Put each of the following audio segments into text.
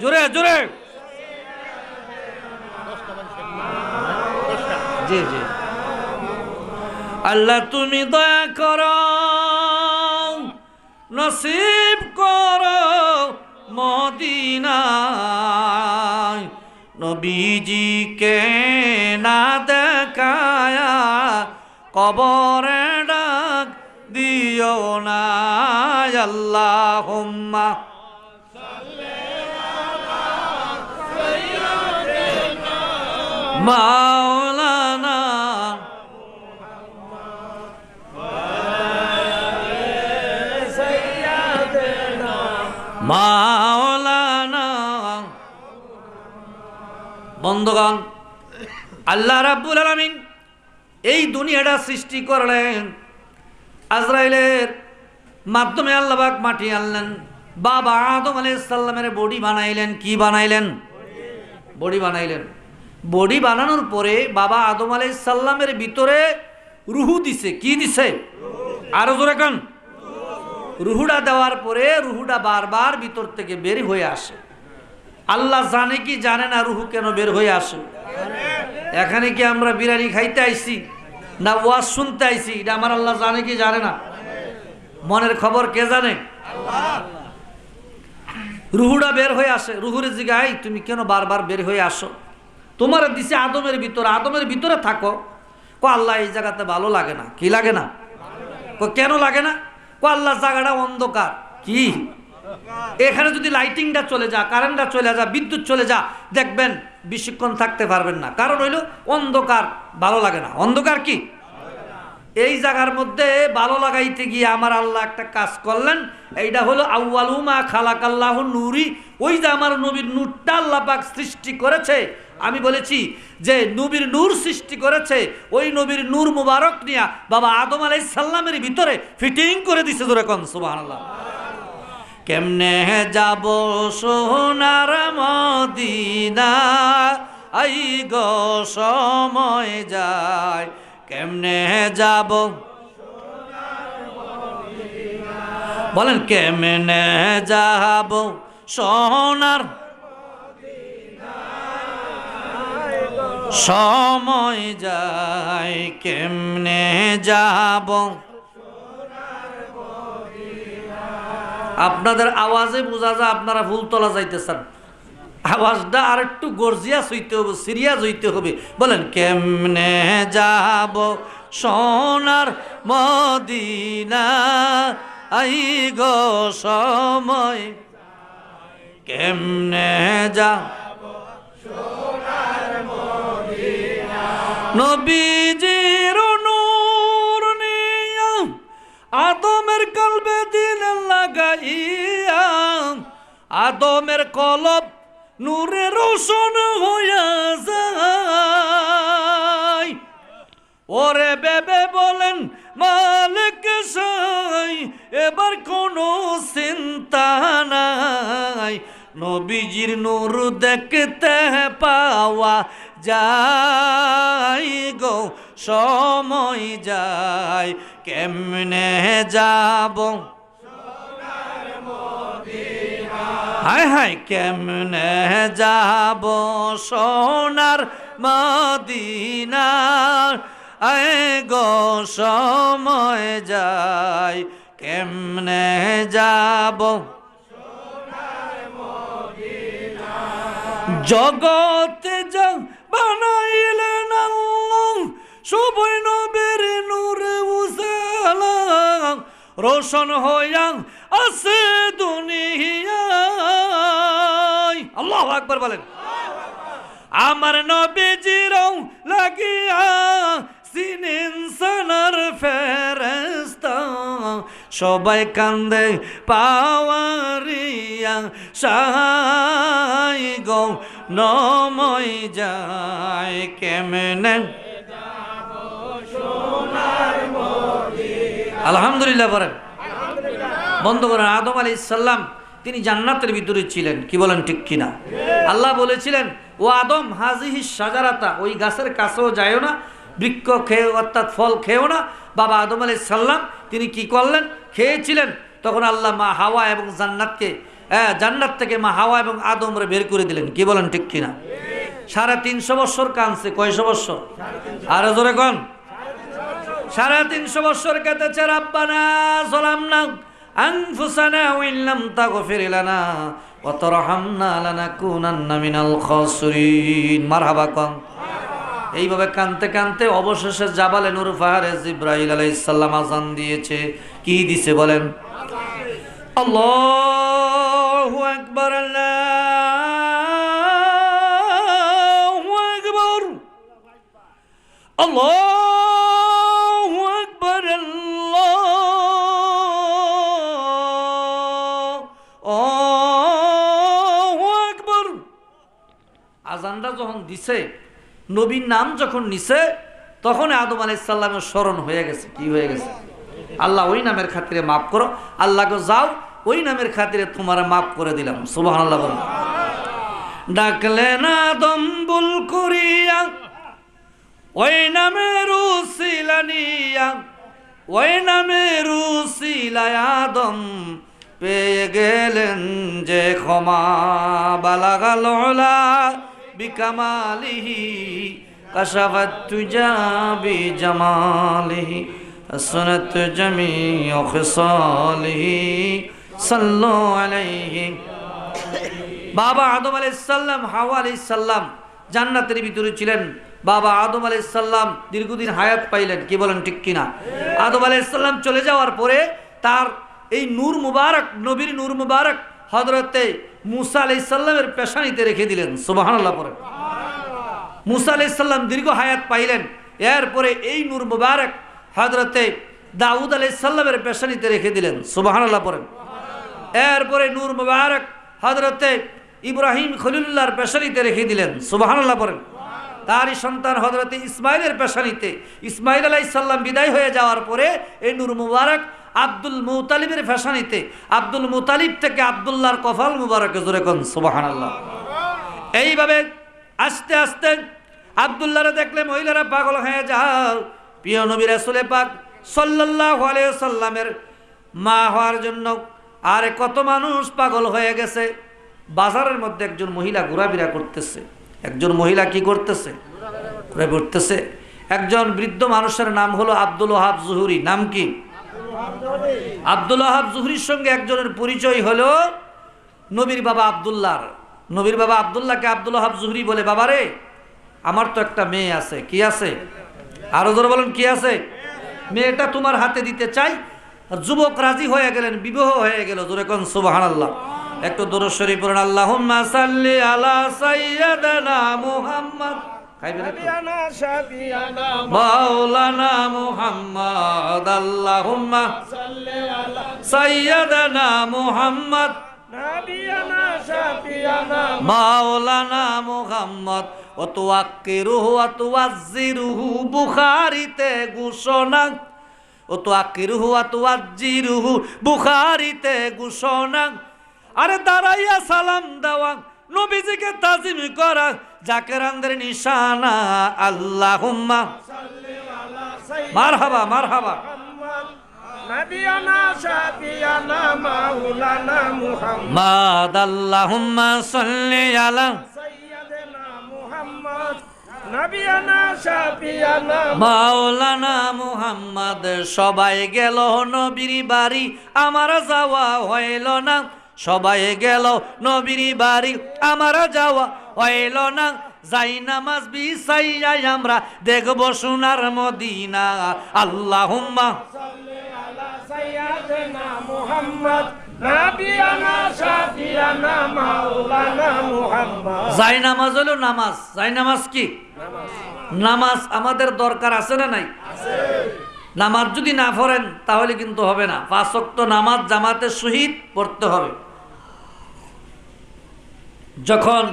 জোরে জোরে। জি জি। আল্লাহ তুমি দয়া করো, নসিব করো মদিনায়। নবীজিকে না দেখায়া কবরে ডাক দিও না আল্লাহ মাওলানা। মাওলানা। বন্ধগণ আল্লাহ রাব্বুল আলামিন এই দুনিয়াটা সৃষ্টি করলেন আজরাইলের মাধ্যমে আল্লাহবাক মাটি আনলেন। বাবা আদম আলাইহিস সালামের বডি বানাইলেন, কি বানাইলেন? বডি বানাইলেন। বডি বানানোর পরে বাবা আদম আলাইহিস সালামের ভিতরে রুহু দিছে। কি দিছে? আরও জোরে কান। রুহুটা দেওয়ার পরে রুহুটা বারবার ভিতর থেকে বের হয়ে আসে। আল্লাহ জানে কি জানে না রুহু কেন বের হয়ে আসে। এখানে কি আমরা বিরিয়ানি খাইতে আইছি? না ওয়াজ শুনতে আইছি, এটা আমার আল্লাহ জানে কি জানে না? মনের খবর কে জানে? রুহুটা বের হয়ে আসে, রুহুরে জিগাই তুমি কেন বারবার বের হয়ে আসো? তোমার দিছে আদমের ভিতরে আদমের ভিতরে থাকো। কো, আল্লাহ এই জায়গাতে ভালো লাগে না। কি লাগে না? কেন লাগে না? কো, আল্লাহ জায়গাটা অন্ধকার। কি? এখানে যদি লাইটিংটা চলে যা, কারেন্টটা চলে যা, বিদ্যুৎ চলে যা, দেখবেন বেশিক্ষণ থাকতে পারবেন না। কারণ হইল অন্ধকার, ভালো লাগে না। অন্ধকার কি? এই জায়গার মধ্যে ভালো লাগাইতে গিয়ে আমার আল্লাহ একটা কাজ করলেন, এইটা হলো আউ্বালুমা খালাকাল্লাহ নুরি। ওই যে আমার নবীর নূরটা আল্লাহ পাক সৃষ্টি করেছে। আমি বলেছি যে নবীর নূর সৃষ্টি করেছে, ওই নবীর নূর মুবারক নিয়া বাবা আদম আলাই সাল্লামের ভিতরে ফিটিং করে দিছে ধরে কন আল্লাহ কেমনে যাব সোনার মদিনা? আই গো, সময় যায়। কেমনে যাব? বলেন, কেমনে যাব সোনার সময় যায়। কেমনে যাব? আপনাদের আওয়াজে বোঝা যায় আপনারা ফুলতলা যাইতেছেন। আওয়াজটা আর একটু গর্জিয়াস হইতে হবে, সিরিয়াস হইতে হবে। বলেন, কেমনে যাব সোনার মদিনা? আই গো সময়। কেমনে যা নবীজির কলবে দিল লাগাইয়া, আদমের কলব নূরে রোশন হইয়া যায়। ওরে বেবে বলেন, মালিক সাই, এবার কোনো চিন্তা নাই। নবীজির নূর দেখতে পাওয়া যাই গো, সময় যায়। কেমনে যাব? হায় হায়, কেমনে যাব? সোনার মদিনার, আয় গো সময় যায় কেমনে যাব? জগতে রোশন হইয়া আছে দুনিয়ায়। আল্লাহ আকবার বলেন। আমার নবীজির লাগিয়া সিনেন সানার ফেরেস্তা সবাই কান্দে পাওয়ারিয়া সাই গো, নময় যায় কেমনে আলহামদুলিল্লাহ বলেন। বন্ধ করেন আদম আলী ইসাল্লাম তিনি জান্নাতের ভিতরে ছিলেন, কি বলেন ঠিক কিনা? আল্লাহ বলেছিলেন, ও আদম হাজিহি সাজারাতা ওই গাছের কাছেও যায় না, বৃক্ষ খেয়ে অর্থাৎ ফল খেয়েও না। বাবা আদম আলাই সাল্লাম তিনি কি করলেন? খেয়েছিলেন। তখন আল্লাহ মা হাওয়া এবং জান্নাতকে হ্যাঁ জান্নাত থেকে মা হাওয়া এবং আদমরে বের করে দিলেন, কি বলেন ঠিক কিনা? সাড়ে তিনশো বৎসর কানছে কয়শো বৎসর? আরও জোরে কন। সাড়ে তিনশো বৎসর কেটেছে রাব্বানা মারহাবা কন। এইভাবে কানতে কানতে অবশেষে জাবালে নূর ফাহারে জিব্রাহিল আলাইহিস সালাম আজান দিয়েছে। কি দিছে বলেন? আল্লাহু দিছে, নবীর নাম যখন নিছে তখন আদম আলাইসাল্লামের স্মরণ হয়ে গেছে। কি হয়ে গেছে? আল্লাহ ওই নামের খাতিরে মাফ করো। আল্লাহকে যাও, ওই নামের খাতিরে তোমার মাফ করে দিলাম। সুবাহ আল্লাহ বলো। ডাকলে না দম্বুল করিয়া, ওই নামের উসিলানিয়া ওই নামের আদম পেয়ে গেলেন যে ক্ষমা বালাগাল বিকামালিহি কাশাফাত তুজা বিজামালিহি حسنت جميع خصاله صلوا عليه বাবা আদম আলাইসাল্লাম হাওয়া আলাইসাল্লাম জান্নাতের ভিতরে ছিলেন বাবা আদম আলাইসাল্লাম দীর্ঘদিন হায়াত পাইলেন কি বলেন ঠিক কিনা আদম আলাইসাল্লাম চলে যাওয়ার পরে তার এই নূর মুবারক নবীর নূর মুবারক হজরতে মুসা আলাইসাল্লামের পেশানিতে রেখে দিলেন সুবাহান্লাহ পরে। মুসা আলাইসাল্লাম দীর্ঘ হায়াত পাইলেন, এরপরে এই নূর মুবারক হজরতে দাউদ আলাইসাল্লামের পেশানিতে রেখে দিলেন সুবাহান্লাহ পরে। এরপরে নূর মুবারক হজরতে ইব্রাহিম খলিল্লাহর পেশানিতে রেখে দিলেন সুবাহান্লাহ পরে। তারই সন্তান হজরতে ইসমাইলের পেশানিতে, ইসমাইল আলাহ ইসাল্লাম বিদায় হয়ে যাওয়ার পরে এই নূর মুবারক আব্দুল মুতালিবের ফেশানিতে আব্দুল মুতালিব থেকে আবদুল্লাহর কফাল মুবারকে জোরে কন সুবাহান আল্লাহ এইভাবে আস্তে আস্তে আবদুল্লাহরে দেখলে মহিলারা পাগল হয়ে যাও প্রিয় নবী রাসুলে পাক সাল্লাহ সাল্লামের মা হওয়ার জন্য আরে কত মানুষ পাগল হয়ে গেছে। বাজারের মধ্যে একজন মহিলা ঘোরাফেরা করতেছে। একজন মহিলা কি করতেছে? ঘুরে ঘুরতেছে একজন বৃদ্ধ মানুষের নাম হলো আব্দুল ওহাব জুহুরি। নাম কি? আব্দুল ওহাব জুহুরির সঙ্গে একজনের পরিচয় হলো নবীর বাবা আবদুল্লাহর। নবীর বাবা আবদুল্লাহকে আব্দুল ওহাব জুহুরি বলে, বাবারে, আমার তো একটা মেয়ে আছে। কি আছে? আরও জোরে বলেন, কি আছে? মেয়েটা তোমার হাতে দিতে চাই। যুবক রাজি হয়ে গেলেন, বিবাহ হয়ে গেল। জোরে কোন সুবাহান আল্লাহ একটু দূরস্বরী পড়েন আল্লাহ আলা সাইয়্যিদানা মুহাম্মদ? মাওলানা মুহাম্মদ আল্লাহুম্মা সাইয়্যিদানা মুহাম্মদ। মাওলানা মুহাম্মদ অতুয়াক্কিরুহু অতুয়াজ্জিরুহু বুখারিতে ঘোষণা। অতুয়াক্কিরুহু অতুয়াজ্জিরুহু বুখারিতে ঘোষণা। আরে দাঁড়াইয়া সালাম দেওয়া নবীজিকে তাজিম করা জাকেরানদের নিশানা আল্লাহুম্মা। মারহাবা মারহাবা। নবিয়ানা শাফিয়ানা মাওলানা মাদ আল্লাহুম্মা সাল্লি আলা সাইয়্যিদানা মুহাম্মদ। নবিয়ানা শাফিয়ানা মাওলানা মুহাম্মদ সবাই গেল নবীর বাড়ি। আমার যাওয়া হইল না সবাই গেল নবীর বাড়ি। আমার যাওয়া হইল না যাই নামাজ বিছাইয়াই আমরা দেখব সোনার মদিনা। মাওলানা মুহাম্মদ। যাই নামাজ হলো নামাজ যাই নামাজ কি? নামাজ। আমাদের দরকার আছে না নাই? নামাজ যদি না পড়েন তাহলে কিন্তু হবে না। পাঁচক্ত নামাজ জামাতে শহীদ পড়তে হবে। যখন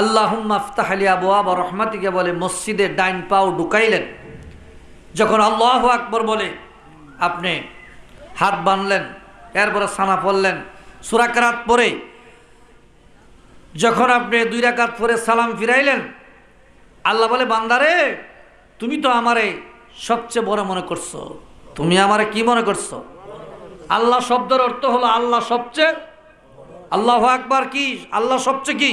আল্লাহ মাফতাহ আলী আবা রহমাতিকে বলে, মসজিদে ডাইন পাও ঢুকাইলেন। যখন আল্লাহ আকবর বলে, আপনি হাত বানলেন, এরপরে সানা পড়লেন সুরাকারাত পরে যখন আপনি দুই রাকাত পরে সালাম ফিরাইলেন, আল্লাহ বলে, বান্দারে, তুমি তো আমারে সবচেয়ে বড় মনে করছ। তুমি আমারে কি মনে করছ? আল্লাহ শব্দের অর্থ হলো, আল্লাহ সবচেয়ে, আল্লাহ আকবার কি? আল্লাহ সবচেয়ে কি?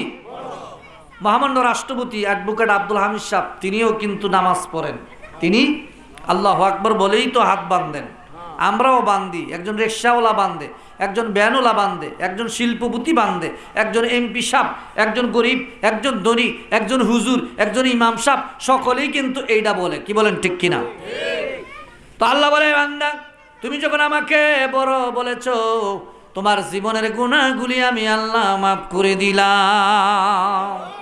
মহামান্য রাষ্ট্রপতি অ্যাডভোকেট আব্দুল হামিদ সাহ তিনিও কিন্তু নামাজ পড়েন। তিনি আল্লাহ আকবর বলেই তো হাত বাঁধেন আমরাও বান্ধি একজন রিক্সাওয়ালা বান্ধে একজন ব্যানওয়ালা বান্ধে একজন শিল্পপতি বান্ধে একজন এমপি সাপ একজন গরিব, একজন ধনী, একজন হুজুর, একজন ইমাম সাপ সকলেই কিন্তু এইটা বলে। কি বলেন, ঠিক কিনা? তো আল্লাহ বলে, বান্দা, তুমি যখন আমাকে বড় বলেছ, তোমার জীবনের গুণাগুলি আমি আল্লাহ মাফ করে দিলাম।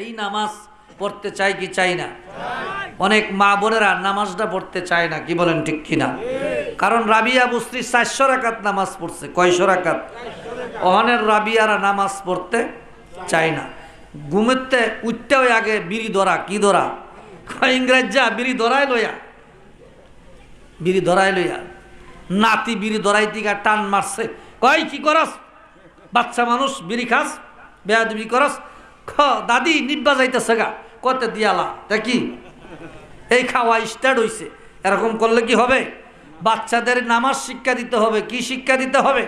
এই নামাজ পড়তে চাই কি চাই না? অনেক মা বোনেরা নামাজটা পড়তে চায় না, কি বলেন ঠিক কিনা? কারণ রাবিয়া বুস্ত্রী চারশো রাকাত নামাজ পড়ছে, কয়শো রাকাত? অহনের রাবিয়ারা নামাজ পড়তে চায় না। ঘুমেতে উঠতেও আগে বিড়ি ধরা, কি ধরা? ইংরেজ বিড়ি ধরাই লইয়া। বিড়ি ধরাই লইয়া। নাতি বিড়ি ধরাই দিকে টান মারছে। কয়, কি করস? বাচ্চা মানুষ, বিড়ি খাস? বেয়াদবি করস, খ, দাদি নিব্বা যাইতেছে গা কত দিয়ালা তা কি এই খাওয়া স্টার্ট হইছে। এরকম করলে কি হবে? বাচ্চাদের নামাজ শিক্ষা দিতে হবে। কি শিক্ষা দিতে হবে?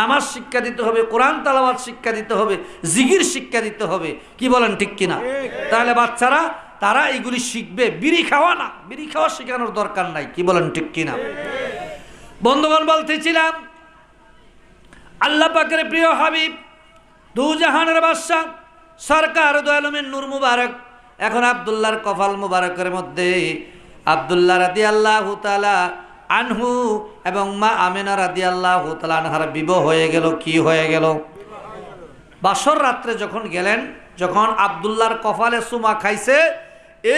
নামাজ শিক্ষা দিতে হবে, কোরআন তালাবাদ শিক্ষা দিতে হবে জিগির শিক্ষা দিতে হবে। কি বলেন ঠিক কিনা? তাহলে বাচ্চারা, তারা এইগুলি শিখবে। বিড়ি খাওয়া না, বিড়ি খাওয়া শেখানোর দরকার নাই। কি বলেন ঠিক কিনা? বন্ধুগণ, বলতেছিলাম, আল্লাহ পাকের প্রিয় হাবিব দু জাহানের বাদশাহ, সরকার দয়ালমের নূর মুবারক, এখন আবদুল্লাহর কফাল মুবারকের মধ্যে। আবদুল্লাহ রাদি আল্লাহ তালা আনহু এবং মা আমেনা রাদি আল্লাহ তালা আনহার বিবাহ হয়ে গেল, কি হয়ে গেল? বাসর রাত্রে যখন গেলেন, যখন আবদুল্লাহর কফালে সুমা খাইছে,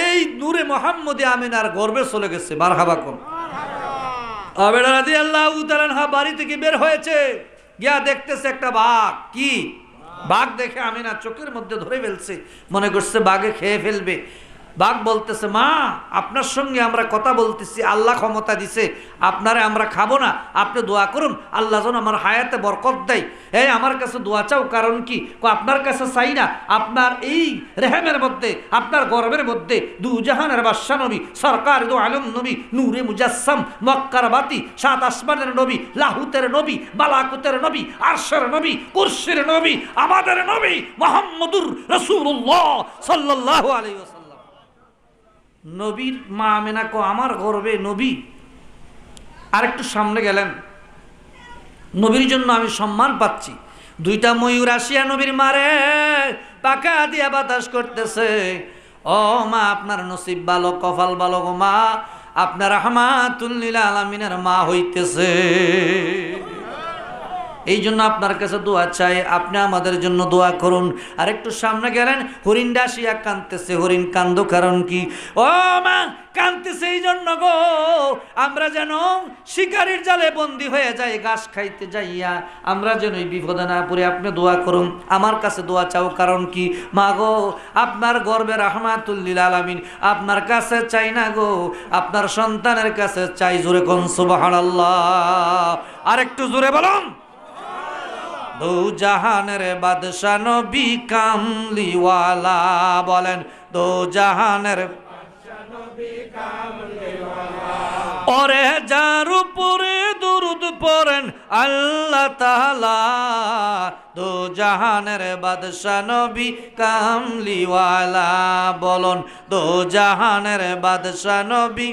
এই নূরে মোহাম্মদে আমিনার গর্বে চলে গেছে বারহাবা কোন আবেদা রাদি আল্লাহ তালানহা বাড়ি থেকে বের হয়েছে, গিয়া দেখতেছে একটা বাঘ, কি? বাঘ দেখে আমি না চোখের মধ্যে ধরে ফেলছে। মনে করছে বাঘে খেয়ে ফেলবে। বাঘ বলতেছে, মা, আপনার সঙ্গে আমরা কথা বলতেছি, আল্লাহ ক্ষমতা দিছে, আপনারে আমরা খাব না, আপনি দোয়া করুন, আল্লাহ যেন আমার হায়াতে বরকত দেয়। এই আমার কাছে দোয়া চাও, কারণ কি? আপনার কাছে চাই না, আপনার এই রেহেমের মধ্যে, আপনার গর্বের মধ্যে দু জাহানের বাদশা নবী, সরকার দু আলম নবী, নূরে মুজাসসাম, মক্কার বাতি, সাত আসমানের নবী, লাহুতের নবী, বালাকুতের নবী, আরশের নবী, কুরশির নবী, আমাদের নবী মোহাম্মদুর রসুল্লাহ সাল্লাল্লাহু আলাইহি নবীর মা আমেনা কো আমার গর্বে নবী। আরেকটু সামনে গেলেন। নবীর জন্য আমি সম্মান পাচ্ছি। দুইটা ময়ূর আসিয়া নবীর মারে পাকা দিয়া বাতাস করতেছে। ও মা, আপনার নসিব ভালো, কপাল ভালো গো মা। আপনার রহমাতুল্লিল আলমিনের মা হইতেছে। এই জন্য আপনার কাছে দোয়া চাই, আপনি আমাদের জন্য দোয়া করুন। আর একটু সামনে গেলেন, হরিণ ডাসিয়া কানতেছে হরিণ কান্দ কারণ কি? ও মা কানতেছে এই জন্য গো। আমরা যেন শিকারির জালে বন্দি হয়ে যাই, ঘাস খাইতে যাইয়া। আমরা যেন এই বিপদে না পড়ে, আপনি দোয়া করুন। আমার কাছে দোয়া চাও কারণ কি? মা গো, আপনার গর্বে রহমাতুল্লিল আলামিন, আপনার কাছে চাই না গো। আপনার সন্তানের কাছে চাই জোরে কোন সুবহানাল্লাহ। আর একটু জোরে বলুন। দু জাহানের বাদশা নবী কামলিওয়ালা বলেন, দু জাহানের ওরে যার উপরে দুরুদ পড়েন আল্লাহ তাআলা, দু জাহানের বাদশা নবী কামলিওয়ালা বলন, দু জাহানের বাদশা নবী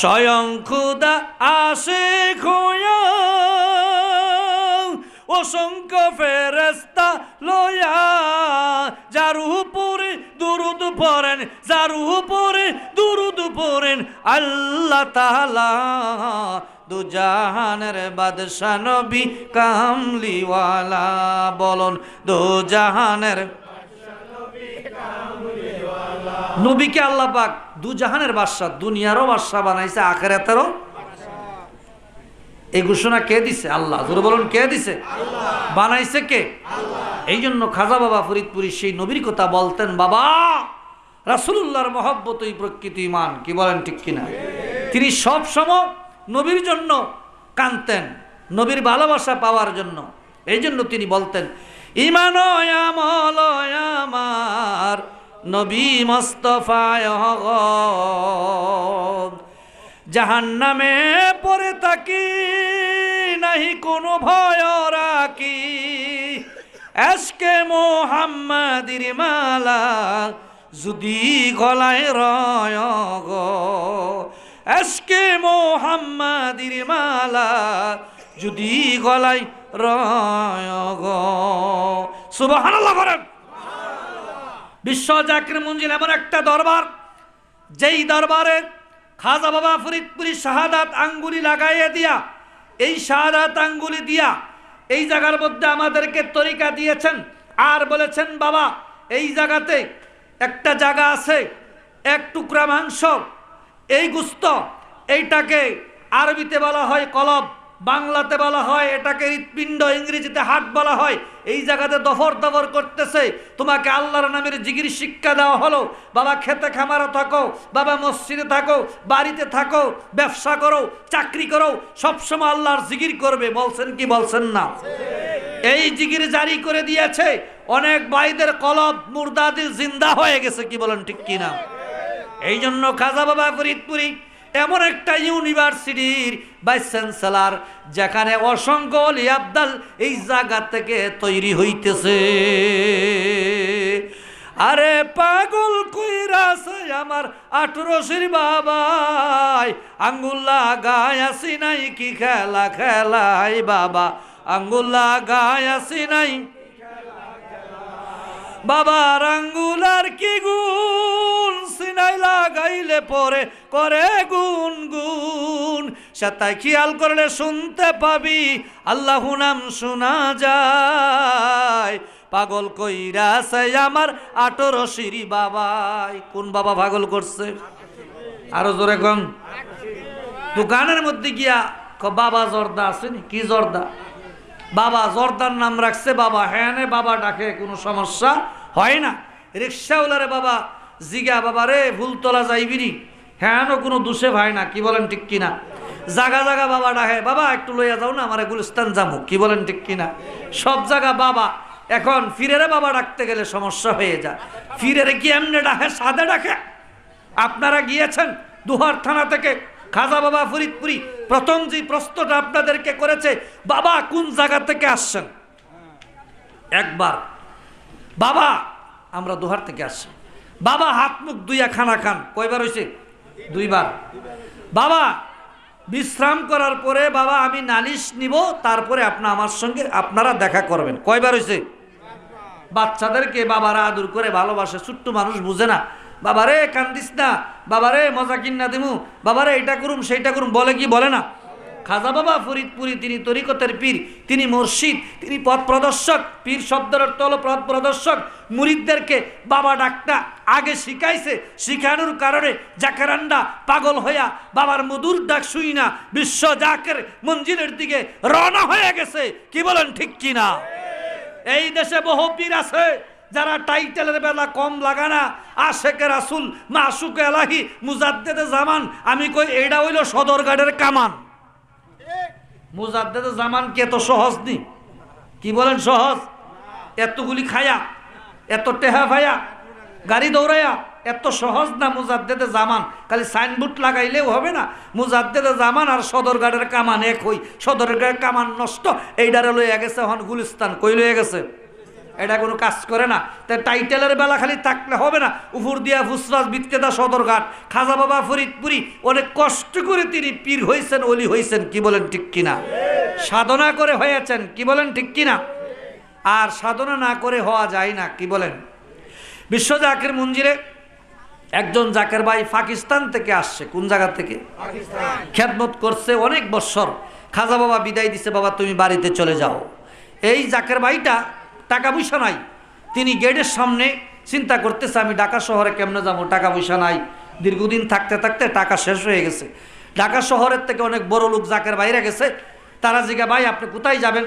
স্বয়ং খুদা আসে খোয়া অসংখ্য ফেরেস্তা লয়া যার উপরে দুরুদ পড়েন যার উপরে দুরুদ পড়েন, আল্লাহ তাআলা দুজাহানের বাদশা নবী কামলিওয়ালা বলন, দুজাহানের নবীকে আল্লাহ পাক দু জাহানের বাদশা দুনিয়ারও বাদশা বানাইছে, আখেরাতেরও এই ঘোষণা কে দিছে? আল্লাহ। জোরে বলুন কে দিছে? বানাইছে কে? এই জন্য খাজা বাবা ফরিদপুরি সেই নবীর কথা বলতেন বাবা রাসুল্লাহর মহব্বতই প্রকৃতি ইমান কি বলেন ঠিক কিনা? তিনি সব সময় নবীর জন্য কানতেন নবীর ভালোবাসা পাওয়ার জন্য। এই জন্য তিনি বলতেন ইমান আমার নবী মস্তফায় জাহান্নামে পড়ে থাকি, নাহি কোনো ভয় রাখি। এসকে মোহাম্মদির মালা যদি গলায় রয় গো এসকে মোহাম্মদির মালা যদি গলায় রয় গো। সুবহানাল্লাহ করেন বিশ্ব জাকির মঞ্জিল এমন একটা দরবার, যেই দরবারে খাজা বাবা ফরিদপুরি শাহাদাত আঙ্গুলি লাগাইয়া দিয়া, এই শাহাদাত আঙ্গুলি দিয়া এই জায়গার মধ্যে আমাদেরকে তরিকা দিয়েছেন। আর বলেছেন, বাবা, এই জায়গাতে একটা জায়গা আছে, এক টুকরা মাংস, এই গুস্ত, এইটাকে আরবিতে বলা হয় কলব। বাংলাতে বলা হয়, এটাকে হৃৎপিণ্ড, ইংরেজিতে হাট বলা হয়। এই জায়গাতে দফর দফর করতেছে। তোমাকে আল্লাহর নামের জিগির শিক্ষা দেওয়া হলো। বাবা, খেতে খামারে থাকো, বাবা, মসজিদে থাকো, বাড়িতে থাকো, ব্যবসা করো, চাকরি করো, সবসময় আল্লাহর জিগির করবে। বলছেন কি, বলছেন না? এই জিগির জারি করে দিয়েছে। অনেক ভাইদের কলব মুর্দাদিল জিন্দা হয়ে গেছে, কি বলেন ঠিক কিনা? এই জন্য খাজা বাবা ফরিদপুরি এমন একটা ইউনিভার্সিটির ভাইস চ্যান্সেলার যেখানে অসংখ্য অলি আবদাল এই জায়গা থেকে তৈরি হইতেছে। আরে পাগল কইরাছে আমার আঠরশির বাবাই আঙ্গুল্লা গায় আসি নাই কি খেলা খেলাই বাবা আঙ্গুল্লা গায় আসি নাই। বাবার আঙ্গুলার কি গুণ? সিনাই লাগাইলে পরে করে গুন গুন সেটাই খেয়াল করলে শুনতে পাবি, আল্লাহ নাম শোনা যায়। পাগল কইরা সে আমার আটর সিঁড়ি বাবাই। কোন বাবা পাগল করছে? আরও জোরে কম। দোকানের মধ্যে গিয়া বাবা জর্দা আসেনি কি জর্দা? বাবা জর্দার নাম রাখছে, বাবা হ্যাঁ বাবা ডাকে, কোনো সমস্যা হয় না। রিক্সাওয়ালারে বাবা জিগা, বাবা রে, ভুলতলা যাইবিনি হ্যাঁ কোনো দুষে ভাই না, কি বলেন ঠিক কিনা? জাগা জাগা বাবা ডাকে, বাবা একটু লইয়া যাও না, আমার গুলিস্তান যাব কি বলেন ঠিক কিনা? সব জায়গা বাবা, এখন ফিরেরে বাবা ডাকতে গেলে সমস্যা হয়ে যায়। ফিরেরে কি এমনি ডাকে, সাদে ডাকে। আপনারা গিয়েছেন দুহার থানা থেকে খাজা বাবা ফরিদপুরি প্রথম যে প্রশ্নটা আপনাদেরকে করেছে, বাবা কোন জায়গা থেকে আসছেন? একবার। বাবা, আমরা দুহার থেকে আসছি। বাবা হাত মুখ দুইয়া খানা খান। কয়বার হয়েছে দুইবার। বাবা, বিশ্রাম করার পরে বাবা আমি নালিশ নিব, তারপরে আপনা আমার সঙ্গে আপনারা দেখা করবেন। কয়বার হয়েছে বাচ্চাদেরকে বাবারা আদর করে ভালোবাসে, ছোট্ট মানুষ বুঝে না। বাবারে কান্দিস না, বাবারে মজা কিন্না দিমু, বাবারে এটা করুম, সেইটা করুম, বলে কি, বলে না। খাজা বাবা ফরিদপুরি, তিনি তরিকতের পীর, তিনি মুর্শিদ, তিনি পথ প্রদর্শক, পীর শব্দের অর্থ হলো পথ প্রদর্শক। মুরিদদেরকে বাবা ডাকটা আগে শিখাইছে, শিখানোর কারণে জাকেরান্ডা পাগল হইয়া বাবার মধুর ডাক শুই না, বিশ্ব জাকের মঞ্জিলের দিকে রওনা হয়ে গেছে। কি বলেন, ঠিক কি না এই দেশে বহু পীর আছে যারা টাইটেলের বেলা কম লাগানা আশেকে রাসুল মাসুক এলাহি মুজাদ্দেদে জামান, আমি কই এইটা হইল সদরঘাটের কামান। মুজাদ্দেদে জামান কি এত সহজ নি? কি বলেন সহজ? এতগুলি খায়া, এত টেহা ভাইয়া গাড়ি দৌড়াইয়া এত সহজ না মুজাদ্দেদে জামান? খালি সাইনবোর্ড লাগাইলেও হবে না। মুজাদ্দেদে জামান আর সদরঘাটের কামান এক হই। সদরঘাটের কামান নষ্ট, এইডারে লইয়া গেছে হন গুলিস্তান। কই লইয়া গেছে? এটা কোনো কাজ করে না। তাই টাইটেলের বেলা খালি থাকলে হবে না। উপর দিয়া ফুসরাজ বিক্রেতা সদরঘাট খাজা বাবা ফরিদপুরি অনেক কষ্ট করে তিনি পীর হয়েছেন অলি হয়েছেন কি বলেন ঠিক কিনা? সাধনা করে হয়েছেন কি বলেন ঠিক কিনা? আর সাধনা না করে হওয়া যায় না কি বলেন? বিশ্ব জাকের মঞ্জিরে একজন জাকের ভাই পাকিস্তান থেকে আসছে কোন জায়গা থেকে? খ্যাতমত করছে অনেক বৎসর খাজা বাবা বিদায় দিছে বাবা তুমি বাড়িতে চলে যাও। এই জাকের ভাইটা টাকা পয়সা নাই। তিনি গেটের সামনে চিন্তা করতেছে, আমি ঢাকা শহরে কেমনে যাব? টাকা পয়সা নাই। দীর্ঘদিন থাকতে থাকতে টাকা শেষ হয়ে গেছে। ঢাকা শহরের থেকে অনেক বড় লোক জাকের বাইরে গেছে। তারা জিজ্ঞা ভাই, আপনি কোথায় যাবেন?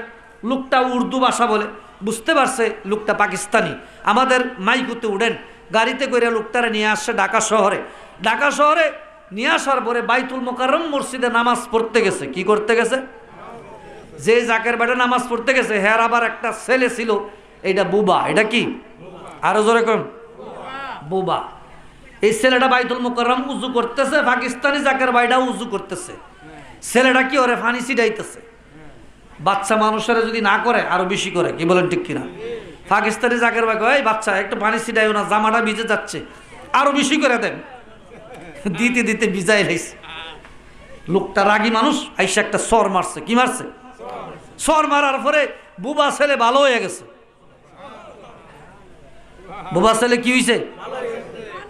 লোকটা উর্দু ভাষা বলে, বুঝতে পারছে লোকটা পাকিস্তানি। আমাদের মাইকুতে উঠেন। গাড়িতে করে লোকটারা নিয়ে আসছে ঢাকা শহরে। ঢাকা শহরে নিয়ে আসার পরে বাইতুল মোকাররম মসজিদে নামাজ পড়তে গেছে। কি করতে গেছে? যে জাকের বাড়ি নামাজ পড়তে গেছে হ্যার আবার একটা ছেলে ছিল এইটা বুবা এটা কি? আরও জোরে কম। বোবা। এই ছেলেটা বাইতুল মোকাররম উজু করতেছে পাকিস্তানি জাকের বাইডাও উজু করতেছে। ছেলেটা কি ওরে ফানি ছিটাইতেছে? বাচ্চা মানুষেরা যদি না করে আরও বেশি করে কি বলেন ঠিক কিনা? পাকিস্তানি জাকের কয়, এই বাচ্চা একটু পানি ছিটাইও না জামাটা ভিজে যাচ্ছে আরও বেশি করে দেন। দিতে দিতে ভিজাই লাইছে। লোকটা রাগী মানুষ আইসা একটা সর মারছে কি মারছে? সর মারার পরে বুবা ছেলে ভালো হয়ে গেছে। বুবা ছেলে কি হয়েছে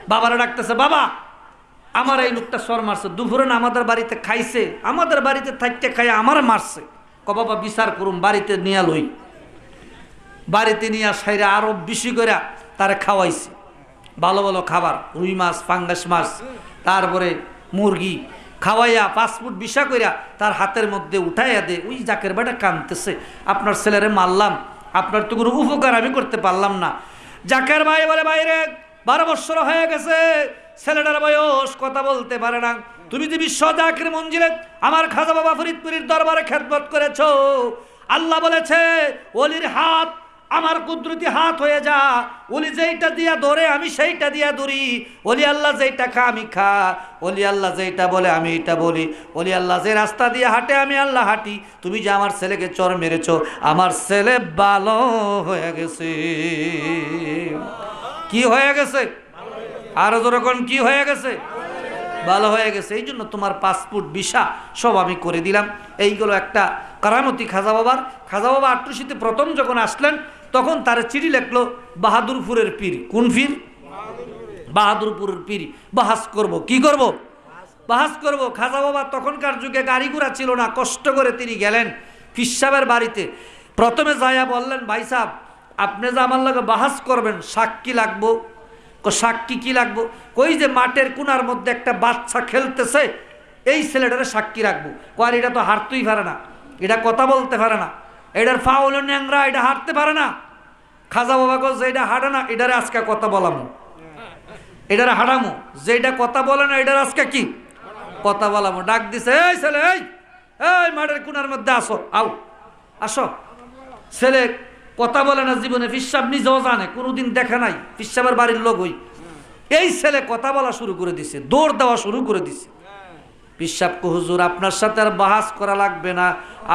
বাবারা ডাকতেছে, বাবা, আমার এই লোকটা সর মারছে। দুপুরে আমাদের বাড়িতে খাইছে। আমাদের বাড়িতে থাকতে খাই আমার মারছে। ক বাবা, বিচার করুন বাড়িতে নিয়ে লই। বাড়িতে নিয়ে সাইরে আরও বেশি করে তারে খাওয়াইছে। ভালো ভালো খাবার, রুই মাছ, ফাঙ্গাস মাছ, তারপরে মুরগি খাওয়াইয়া, পাসপোর্ট ভিসা কইরা তার হাতের মধ্যে উঠাইয়া দে, ওই জাকের বেটা কানতেছে আপনার ছেলেরে মারলাম, আপনার তো কোনো উপকার আমি করতে পারলাম না। জাকের ভাই বলে, বাইরে, বারো বৎসর হয়ে গেছে, ছেলেটার বয়স কথা বলতে পারে না। তুমি যে বিশ্ব জাকের মঞ্জিলে আমার খাজা বাবা ফরিদপুরের দরবারে খেদমত করেছ, আল্লাহ বলেছে, ওলির হাত আমার কুদরতি হাত হয়ে যা। ওলি যেইটা দিয়া ধরে, আমি সেইটা দিয়া ধরি। ওলি আল্লাহ যেইটা খা, আমি খা। ওলি আল্লাহ যেইটা বলে, আমি এটা বলি। ওলি আল্লাহ যে রাস্তা দিয়ে হাঁটে, আমি আল্লাহ হাঁটি। তুমি যে আমার ছেলেকে চর মেরেছ, আমার ছেলে ভালো হয়ে গেছে। কি হয়ে গেছে? আরও যেরকম কি হয়ে গেছে? ভালো হয়ে গেছে। এই জন্য তোমার পাসপোর্ট, ভিসা সব আমি করে দিলাম। এইগুলো একটা কারামতি খাজা বাবার। খাজা বাবা আট্রসিতে প্রথম যখন আসলেন তখন তার চিঠি লেখলো, বাহাদুরপুরের পীর। কোন পীর? বাহাদুরপুরের পীর। বাহাস করব। কি করব? বাহাস করব। খাজা বাবা তখনকার যুগে গাড়ি ঘোড়া ছিল না, কষ্ট করে তিনি গেলেন ফিসাবের বাড়িতে। প্রথমে যাইয়া বললেন, ভাই সাহ আপনি যে আমার লগে বাহাস করবেন, সাক্ষী লাগবো? সাক্ষী কি লাগবো? কই যে মাঠের কোনার মধ্যে একটা বাচ্চা খেলতেছে, এই ছেলেটারে সাক্ষী রাখব। কয় এটা তো হারতেই পারে না। এটা কথা বলতে পারে না। এটার ফা হলো ন্যাংরা, এটা হাঁটতে পারে না। খাজা বাবা কো যে এটা হাঁটে না এটারে আজকে কথা বলামো। এটারে হাঁটামো? যেটা কথা বলে না এটার আজকে কি? কথা বলামো। ডাক দিছে, এই ছেলে, এই এই মাঠের কোনার মধ্যে আসো, আও, আসো। ছেলে কথা বলে না, জীবনে ফিসাব নিজেও জানে, কোনোদিন দেখে নাই ফিসাবের বাড়ির লোক হই এই ছেলে কথা বলা শুরু করে দিছে, দৌড় দেওয়া শুরু করে দিছে। পিসাব হুজুর, আপনার সাথে আর বাহাস করা লাগবে না।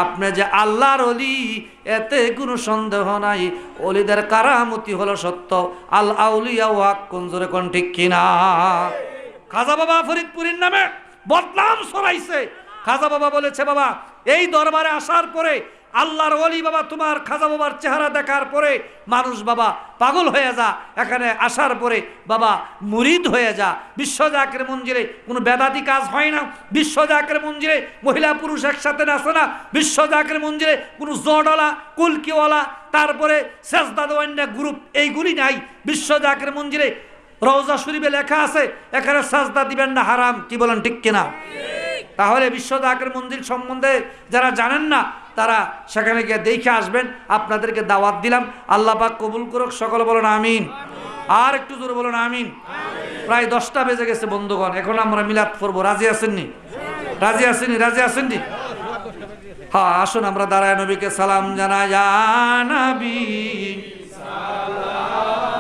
আপনি যে আল্লাহর অলি এতে কোনো সন্দেহ নাই। অলিদের কারামতি হলো সত্য। আল আউলিয়া ওয়াক কোন জোরে কোন ঠিক কিনা? খাজা বাবা ফরিদপুরের নামে বদনাম সরাইছে খাজা বাবা বলেছে, বাবা, এই দরবারে আসার পরে আল্লাহর অলি বাবা তোমার খাজা বাবার চেহারা দেখার পরে মানুষ বাবা পাগল হয়ে যা, এখানে আসার পরে বাবা মুরিদ হয়ে যা। বিশ্ব জাকের মঞ্জিরে কোনো বেদাতি কাজ হয় না। বিশ্ব জাকের মঞ্জিরে মহিলা পুরুষ একসাথে নাচে না। বিশ্ব জাকের মঞ্জিরে কোনো জডওয়ালা কুলকিওয়ালা, তারপরে সেজদাদওয়ান্ডা গ্রুপ এইগুলি নাই। বিশ্ব জাকের মঞ্জিরে রওজা শরীফে লেখা আছে, এখানে সাজদা দিবেন না, হারাম। কি বলেন, ঠিক কিনা? তাহলে বিশ্ব জাকের মন্দির সম্বন্ধে যারা জানেন না, তারা সেখানে গিয়ে দেখে আসবেন। আপনাদেরকে দাওয়াত দিলাম। আল্লাহ পাক কবুল করুক, সকলে বলুন আমিন। আর একটু জোরে বলুন আমিন। প্রায় দশটা বেজে গেছে, বন্ধুগণ। এখন আমরা মিলাদ করব রাজি আছেননি রাজি আসেননি রাজি আসেননি হ্যাঁ আসুন আমরা দাঁড়ায় নবীকে সালাম জানা জানাবি নবীকে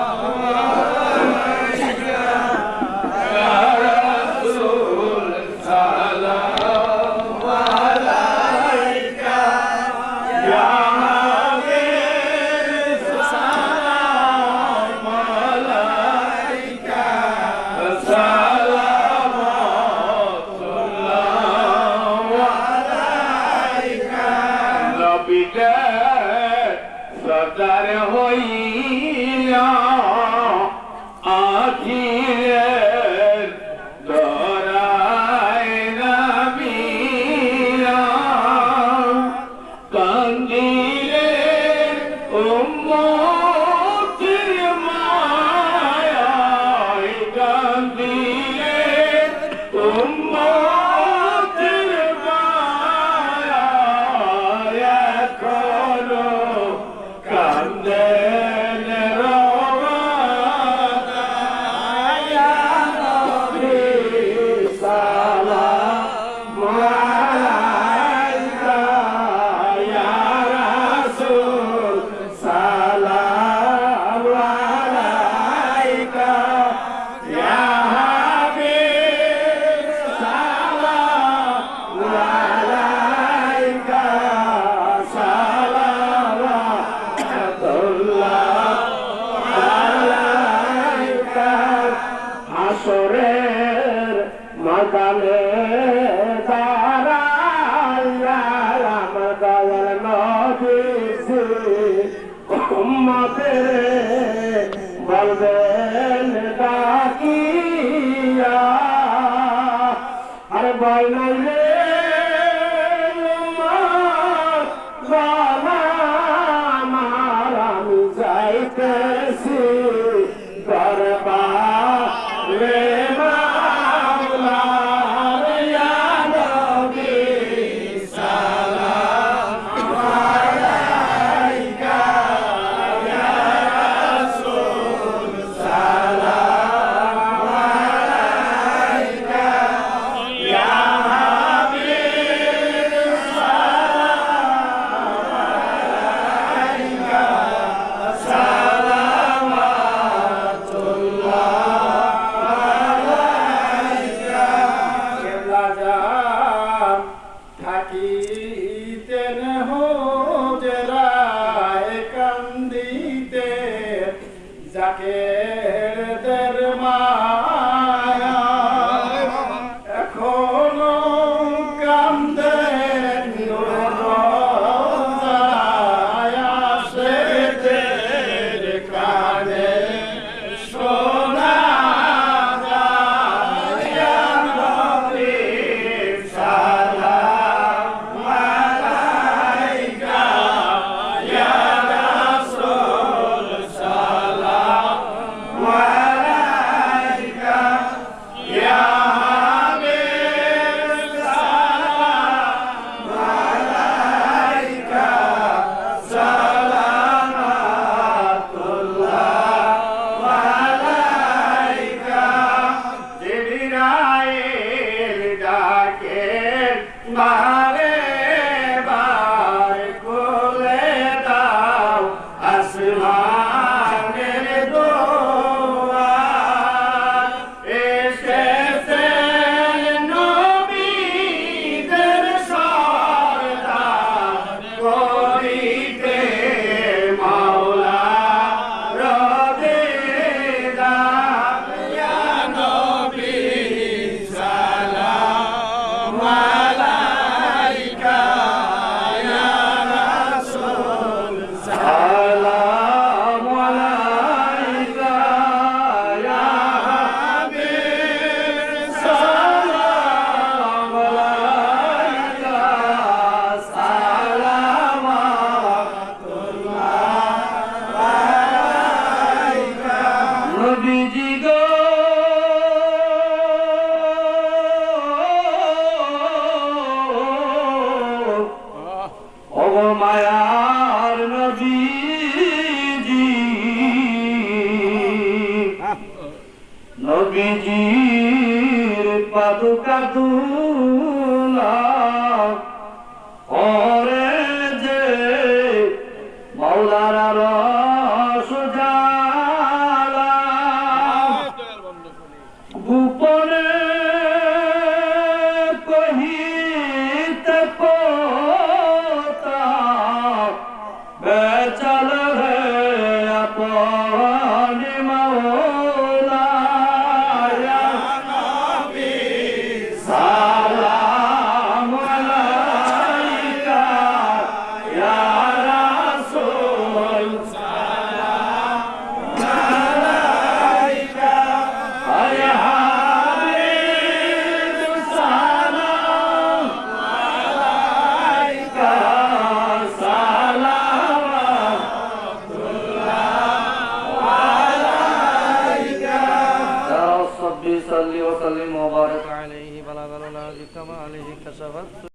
মৌলারা রস